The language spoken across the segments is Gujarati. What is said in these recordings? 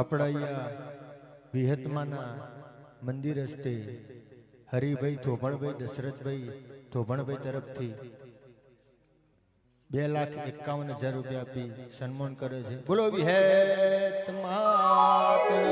અહીંયા વિહતમાના મંદિર હસ્તે હરિભાઈ ધોબણભાઈ દશરથભાઈ ધોબણભાઈ તરફથી બે લાખ એકાવન હજાર રૂપિયા આપી સન્માન કરે છે. બોલો વિહેત માતની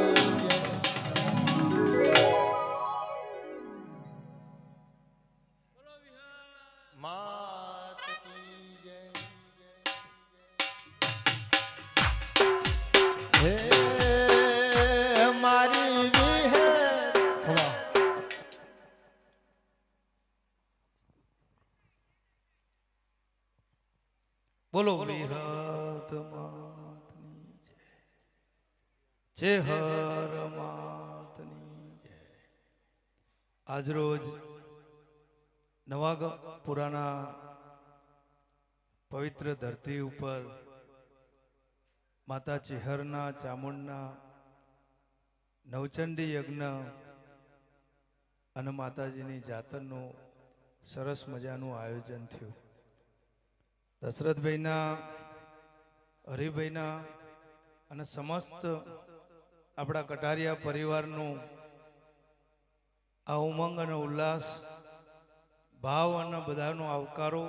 બોલો વિહત માતની જય. જય. હર માતની જય આજરોજ પવિત્ર ધરતી ઉપર માતા ચિહરના ચામુંડના નવચંડી યજ્ઞ અને માતાજીની જાતરનું સરસ મજાનું આયોજન થયું. દશરથભાઈના, હરિભાઈના અને સમસ્ત આપણા કટારિયા પરિવારનું આ ઉમંગ અને ઉલ્લાસ, ભાવ અને બધાનો આવકારો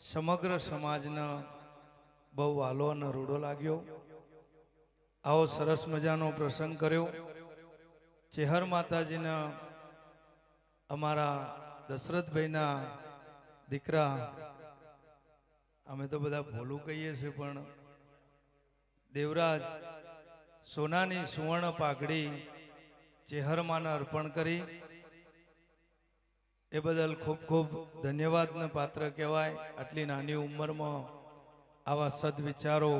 સમગ્ર સમાજના બહુ વાલો અને રૂડો લાગ્યો. આવો સરસ મજાનો પ્રસંગ કર્યો. ચેહર માતાજીના અમારા દશરથભાઈના દીકરા અમે તો બધા ભોલું કહીએ છીએ, પણ દેવરાજ સોનાની સુવર્ણ પાઘડી ચેહરમાને અર્પણ કરી. એ બદલ ખૂબ ખૂબ ધન્યવાદને પાત્ર કહેવાય. આટલી નાની ઉંમરમાં આવા સદવિચારો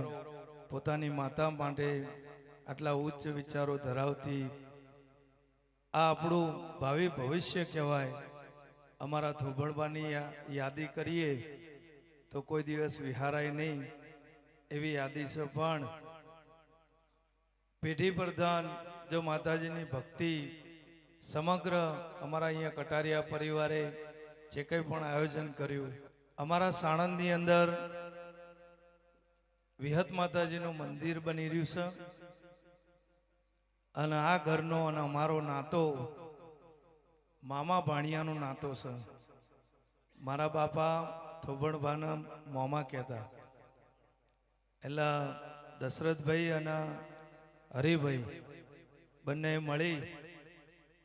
પોતાની માતા માટે આટલા ઉચ્ચ વિચારો ધરાવતી આ આપણું ભાવિ ભવિષ્ય કહેવાય. અમારા થોભણબાની યાદી કરીએ. તો કોઈ દિવસ વિહારાય નહીં, એવી છે. પણ પેઢી પ્રધાન જો માતાજીની ભક્તિ સમગ્ર અમારા અહીંયા કટારિયા પરિવારે જે કંઈ પણ આયોજન કર્યું, અમારા સાણંદની અંદર વિહત માતાજીનું મંદિર બની રહ્યું છે. અને આ ઘરનો અને અમારો નાતો, મામા ભાણિયાનો નાતો છે. મારા બાપા થોભણભાના મોમાં કહેતા એટલે દશરથભાઈ અને હરિભાઈ બંને મળી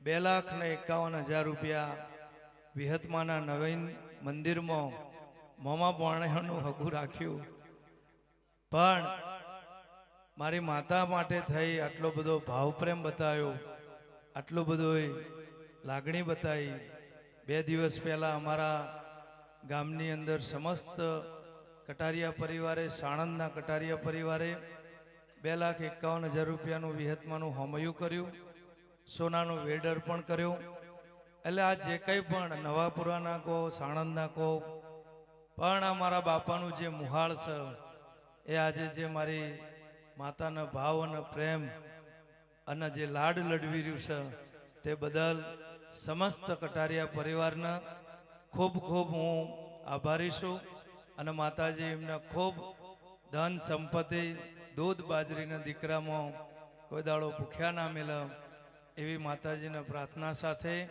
બે લાખ ને એકાવન હજાર રૂપિયા વિહતમાના નવીન મંદિરમાં મોમા પાણિયાનું હગું રાખ્યું. પણ મારી માતા માટે થઈ આટલો બધો ભાવપ્રેમ બતાવ્યો આટલો બધો લાગણી બતાવી બે દિવસ પહેલાં અમારા ગામની અંદર સમસ્ત કટારિયા પરિવારે, સાણંદના કટારિયા પરિવારે બે લાખ એકાવન હજાર રૂપિયાનું વિહતમાનું હોમયું કર્યું, સોનાનો વેડ અર્પણ કર્યો. એટલે આ જે કંઈ પણ નવાપુરાના કહો, સાણંદના કહો, પણ આ મારા બાપાનું જે મુહાળ છે, એ આજે જે મારી માતાના ભાવ અને પ્રેમ અને જે લાડ લડવી રહ્યું છે, તે બદલ સમસ્ત કટારિયા પરિવારના ખૂબ ખૂબ હું આભારી છું. અને માતાજી એમને ખૂબ ધન સંપત્તિ, દૂધ બાજરીના દીકરામાં કોઈ દાડો ભૂખ્યા ના મેળવ એવી માતાજીના પ્રાર્થના સાથે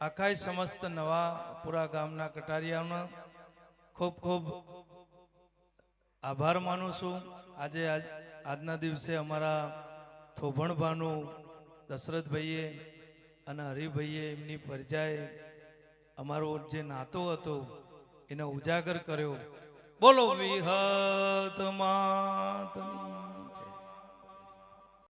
આખાય સમસ્ત નવા પુરા ગામના કટારિયાનો ખૂબ ખૂબ આભાર માનું છું. આજ- આજના દિવસે અમારા થોભણભાનું દશરથભાઈએ અને હરિભાઈએ એમની પરજાએ અમારો જે નાતો હતો એને ઉજાગર કર્યો. બોલો વિહત માતની.